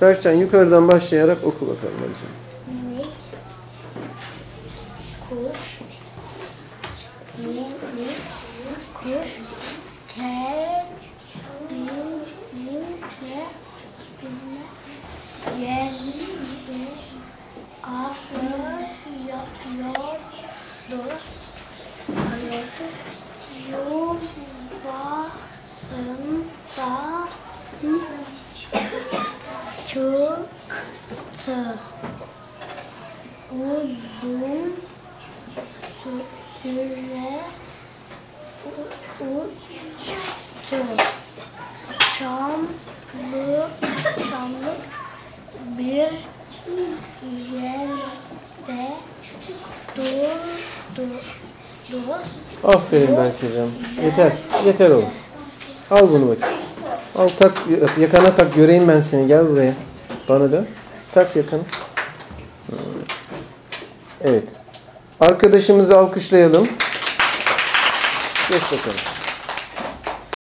Berkcan yukarıdan başlayarak oku bakalım hadi. Minik kuş minik kuş kendince yer arıyordur yuvasından çıktı uzun sü- süre uçtu. Çamlı, çamlık bir yerde durdu. Dur. Aferin Berkcan. Yeter. Yeter oğlum. Al bunu bak. Al tak yakana tak göreyim ben seni. Gel buraya. Bana dön. Tak yakana. Evet. Arkadaşımızı alkışlayalım. Geç bakalım.